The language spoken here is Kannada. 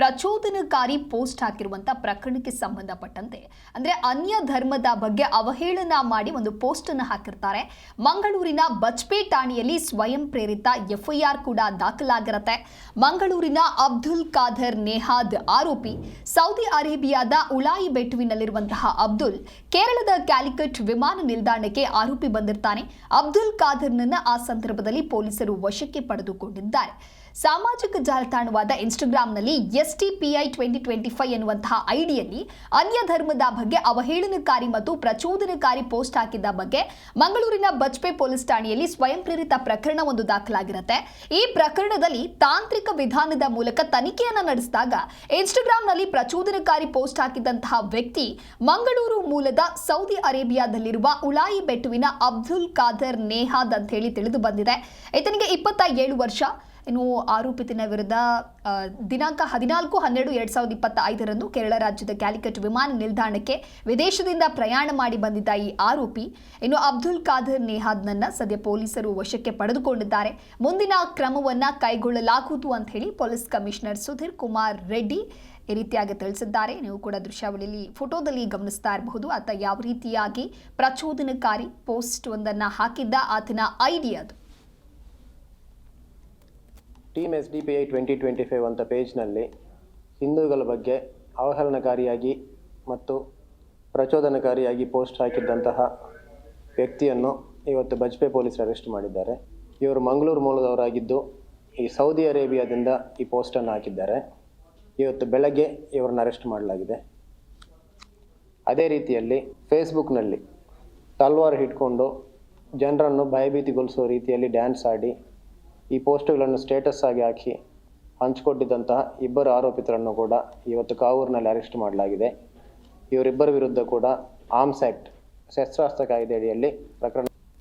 ಪ್ರಚೋದನಕಾರಿ ಪೋಸ್ಟ್ ಹಾಕಿರುವಂತ ಪ್ರಕರಣಕ್ಕೆ ಸಂಬಂಧಪಟ್ಟಂತೆ. ಅಂದ್ರೆ ಅನ್ಯ ಧರ್ಮದ ಬಗ್ಗೆ ಅವಹೇಳನ ಮಾಡಿ ಒಂದು ಪೋಸ್ಟ್ ಅನ್ನು ಹಾಕಿರ್ತಾರೆ. ಮಂಗಳೂರಿನ ಬಜ್ಪೆ ಠಾಣೆಯಲ್ಲಿ ಸ್ವಯಂ ಪ್ರೇರಿತ ಎಫ್ಐಆರ್ ಕೂಡ ದಾಖಲಾಗಿರುತ್ತೆ. ಮಂಗಳೂರಿನ ಅಬ್ದುಲ್ ಖಾದರ್ ನೆಹಾದ್ ಆರೋಪಿ, ಸೌದಿ ಅರೇಬಿಯಾದ ಉಳಾಯಿ ಬೆಟ್ಟುವಿನಲ್ಲಿರುವಂತಹ ಅಬ್ದುಲ್ ಕೇರಳದ ಕ್ಯಾಲಿಕಟ್ ವಿಮಾನ ನಿಲ್ದಾಣಕ್ಕೆ ಆರೋಪಿ ಬಂದಿರ್ತಾನೆ. ಅಬ್ದುಲ್ ಖಾದರ್ನನ್ನ ಆ ಸಂದರ್ಭದಲ್ಲಿ ಪೊಲೀಸರು ವಶಕ್ಕೆ ಪಡೆದುಕೊಂಡಿದ್ದಾರೆ. ಸಾಮಾಜಿಕ ಜಾಲತಾಣವಾದ ಇನ್ಸ್ಟಾಗ್ರಾಂನಲ್ಲಿ S T P I twenty twenty five ಎನ್ನುವಂತಹ ಐಡಿಯಲ್ಲಿ ಅನ್ಯ ಧರ್ಮದ ಬಗ್ಗೆ ಅವಹೇಳನಕಾರಿ ಮತ್ತು ಪ್ರಚೋದನಕಾರಿ ಪೋಸ್ಟ್ ಹಾಕಿದ್ದ ಬಗ್ಗೆ ಮಂಗಳೂರಿನ ಬಜ್ಪೆ ಪೊಲೀಸ್ ಠಾಣೆಯಲ್ಲಿ ಸ್ವಯಂ ಪ್ರೇರಿತ ಪ್ರಕರಣ ಒಂದು ದಾಖಲಾಗಿರುತ್ತೆ. ಈ ಪ್ರಕರಣದಲ್ಲಿ ತಾಂತ್ರಿಕ ವಿಧಾನದ ಮೂಲಕ ತನಿಖೆಯನ್ನು ನಡೆಸಿದಾಗ ಇನ್ಸ್ಟಾಗ್ರಾಂನಲ್ಲಿ ಪ್ರಚೋದನಕಾರಿ ಪೋಸ್ಟ್ ಹಾಕಿದಂತಹ ವ್ಯಕ್ತಿ ಮಂಗಳೂರು ಮೂಲದ ಸೌದಿ ಅರೇಬಿಯಾದಲ್ಲಿರುವ ಉಳಾಯಿ ಬೆಟ್ಟುವಿನ ಅಬ್ದುಲ್ ಖಾದರ್ ನೇಹಾದ್ ಅಂತ ಹೇಳಿ ತಿಳಿದು ಬಂದಿದೆ. ಈತನಿಗೆ ಇಪ್ಪತ್ತ ಏಳು ವರ್ಷ. ಇನ್ನು ಆರೋಪಿತನ ವಿರುದ್ಧ ದಿನಾಂಕ ಹದಿನಾಲ್ಕು ಹನ್ನೆರಡು ಎರಡು ಸಾವಿರದ ಇಪ್ಪತ್ತ ಐದರಂದು ಕೇರಳ ರಾಜ್ಯದ ಕ್ಯಾಲಿಕಟ್ ವಿಮಾನ ನಿಲ್ದಾಣಕ್ಕೆ ವಿದೇಶದಿಂದ ಪ್ರಯಾಣ ಮಾಡಿ ಬಂದಿದ್ದ ಈ ಆರೋಪಿ, ಇನ್ನು ಅಬ್ದುಲ್ ಖಾದರ್ ನೆಹಾದ್ನನ್ನ ಸದ್ಯ ಪೊಲೀಸರು ವಶಕ್ಕೆ ಪಡೆದುಕೊಂಡಿದ್ದಾರೆ. ಮುಂದಿನ ಕ್ರಮವನ್ನು ಕೈಗೊಳ್ಳಲಾಗುವುದು ಅಂತ ಹೇಳಿ ಪೊಲೀಸ್ ಕಮಿಷನರ್ ಸುಧೀರ್ ಕುಮಾರ್ ರೆಡ್ಡಿ ಈ ರೀತಿಯಾಗಿ ತಿಳಿಸಿದ್ದಾರೆ. ನೀವು ಕೂಡ ದೃಶ್ಯಾವಳಿಯಲ್ಲಿ ಫೋಟೋದಲ್ಲಿ ಗಮನಿಸ್ತಾ ಇರಬಹುದು. ಆತ ಯಾವ ರೀತಿಯಾಗಿ ಪ್ರಚೋದನಕಾರಿ ಪೋಸ್ಟ್ ಒಂದನ್ನು ಹಾಕಿದ್ದ, ಆತನ ಐಡಿಯಾ ಅದು. Team S D P I twenty twenty five ಅಂತ ಪೇಜ್ನಲ್ಲಿ ಹಿಂದೂಗಳ ಬಗ್ಗೆ ಅವಹೇಳನಕಾರಿಯಾಗಿ ಮತ್ತು ಪ್ರಚೋದನಕಾರಿಯಾಗಿ ಪೋಸ್ಟ್ ಹಾಕಿದ್ದಂತಹ ವ್ಯಕ್ತಿಯನ್ನು ಇವತ್ತು ಬಜ್ಪೆ ಪೊಲೀಸರು ಅರೆಸ್ಟ್ ಮಾಡಿದ್ದಾರೆ. ಇವರು ಮಂಗಳೂರು ಮೂಲದವರಾಗಿದ್ದು ಈ ಸೌದಿ ಅರೇಬಿಯಾದಿಂದ ಈ ಪೋಸ್ಟನ್ನು ಹಾಕಿದ್ದಾರೆ. ಇವತ್ತು ಬೆಳಗ್ಗೆ ಇವರನ್ನು ಅರೆಸ್ಟ್ ಮಾಡಲಾಗಿದೆ. ಅದೇ ರೀತಿಯಲ್ಲಿ ಫೇಸ್ಬುಕ್ನಲ್ಲಿ ತಲ್ವಾರ್ ಹಿಡ್ಕೊಂಡು ಜನರನ್ನು ಭಯಭೀತಿಗೊಳಿಸುವ ರೀತಿಯಲ್ಲಿ ಡ್ಯಾನ್ಸ್ ಆಡಿ ಈ ಪೋಸ್ಟ್ಗಳನ್ನು ಸ್ಟೇಟಸ್ ಆಗಿ ಹಾಕಿ ಹಂಚಿಕೊಟ್ಟಿದ್ದಂತಹ ಇಬ್ಬರು ಆರೋಪಿತರನ್ನು ಕೂಡ ಇವತ್ತು ಕಾವೂರಿನಲ್ಲಿ ಅರೆಸ್ಟ್ ಮಾಡಲಾಗಿದೆ. ಇವರಿಬ್ಬರ ವಿರುದ್ಧ ಕೂಡ ಆರ್ಮ್ಸ್ ಆ್ಯಕ್ಟ್ ಶಸ್ತ್ರಾಸ್ತ್ರ ಕಾಯ್ದೆ ಅಡಿಯಲ್ಲಿ ಪ್ರಕರಣ